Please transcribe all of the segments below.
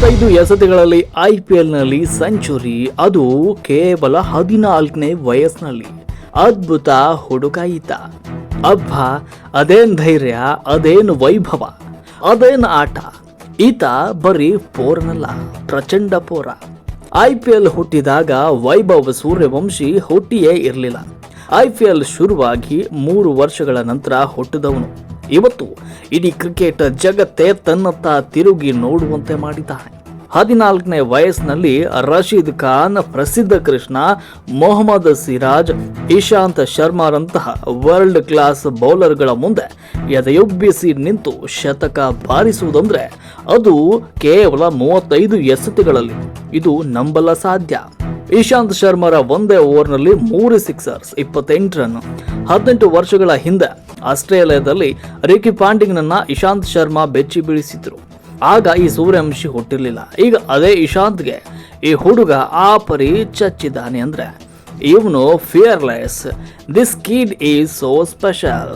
ಮೂವತ್ತೈದು P ಐಪಿಎಲ್ನಲ್ಲಿ century, ಅದು ಕೇವಲ ಹದಿನಾಲ್ಕನೇ ವಯಸ್ಸಿನಲ್ಲಿ. ಅದ್ಭುತ ಹುಡುಕಾಯಿತ ಅಬ್ಬ, ಅದೇನ್ ಧೈರ್ಯ, ಅದೇನು ವೈಭವ, ಅದೇನ್ ಆಟ. ಈತ ಬರೀ ಪೋರನಲ್ಲ, ಪ್ರಚಂಡ ಪೋರ. ಐ ಪಿ ಎಲ್ ಹುಟ್ಟಿದಾಗ ವೈಭವ ಸೂರ್ಯವಂಶಿ ಹುಟ್ಟಿಯೇ ಇರಲಿಲ್ಲ. ಐ ಪಿ ಎಲ್ ಶುರುವಾಗಿ ಮೂರು ವರ್ಷಗಳ ನಂತರ ಹುಟ್ಟಿದವನು. ಇವತ್ತು ಇಡೀ ಕ್ರಿಕೆಟ್ ಜಗತ್ತೇ ತನ್ನತ್ತ ತಿರುಗಿ ನೋಡುವಂತೆ ಮಾಡಿದ್ದಾನೆ. ಹದಿನಾಲ್ಕನೇ ವಯಸ್ಸಿನಲ್ಲಿ ರಶೀದ್ ಖಾನ್, ಪ್ರಸಿದ್ಧ ಕೃಷ್ಣ, ಮೊಹಮ್ಮದ್ ಸಿರಾಜ್, ಇಶಾಂತ್ ಶರ್ಮಾರಂತಹ ವರ್ಲ್ಡ್ ಕ್ಲಾಸ್ ಬೌಲರ್ಗಳ ಮುಂದೆ ಎದೆಯೊಬ್ಬಿಸಿ ನಿಂತು ಶತಕ ಬಾರಿಸುವುದಂದ್ರೆ ಅದು ಕೇವಲ ಮೂವತ್ತೈದು ಎಸತಿಗಳಲ್ಲಿ ಇದು ನಂಬಲ ಸಾಧ್ಯ. ಇಶಾಂತ್ ಶರ್ಮಾರ ಒಂದೇ ಓವರ್ನಲ್ಲಿ ಮೂರು ಸಿಕ್ಸರ್ಸ್ ಇಪ್ಪತ್ತೆಂಟು ರನ್ ಹದಿನೆಂಟು ವರ್ಷಗಳ ಹಿಂದೆ ಆಸ್ಟ್ರೇಲಿಯಾದಲ್ಲಿ ರಿಕಿ ಪಾಂಡಿಂಗ್ನನ್ನ ಇಶಾಂತ್ ಶರ್ಮಾ ಬೆಚ್ಚಿ ಬೀಳಿಸಿದ್ರು. ಆಗ ಈ ಸೂರ್ಯವಂಶಿ ಹುಟ್ಟಿರಲಿಲ್ಲ. ಈಗ ಅದೇ ಇಶಾಂತ್ಗೆ ಈ ಹುಡುಗ ಆ ಪರಿ ಚಚ್ಚಿದ್ದಾನೆ ಅಂದ್ರೆ ಇವನು fearless this kid is so special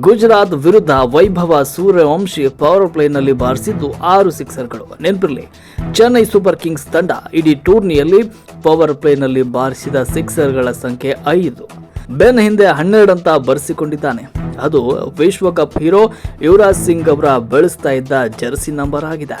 Gujarat ವಿರುದ್ಧ ವೈಭವ ಸೂರ್ಯವಂಶಿ ಪವರ್ ಪ್ಲೇನಲ್ಲಿ ಬಾರಿಸಿದ್ದು ಆರು ಸಿಕ್ಸರ್ಗಳು ನೆನಪಿರಲಿ, ಚೆನ್ನೈ ಸೂಪರ್ ಕಿಂಗ್ಸ್ ತಂಡ ಇಡೀ ಟೂರ್ನಿಯಲ್ಲಿ ಪವರ್ ಪ್ಲೇನಲ್ಲಿ ಬಾರಿಸಿದ ಸಿಕ್ಸರ್ಗಳ ಸಂಖ್ಯೆ ಐದು. ಬೆನ್ ಹಿಂದೆ ಹನ್ನೆರಡಂತ ಬರೆಸಿಕೊಂಡಿದ್ದಾನೆ. ಅದು ವಿಶ್ವಕಪ್ ಹೀರೋ ಯುವರಾಜ್ ಸಿಂಗ್ ಅವರ ಬೆಳೆಸ್ತಾ ಇದ್ದ ಜರ್ಸಿ ನಂಬರ್ ಆಗಿದೆ.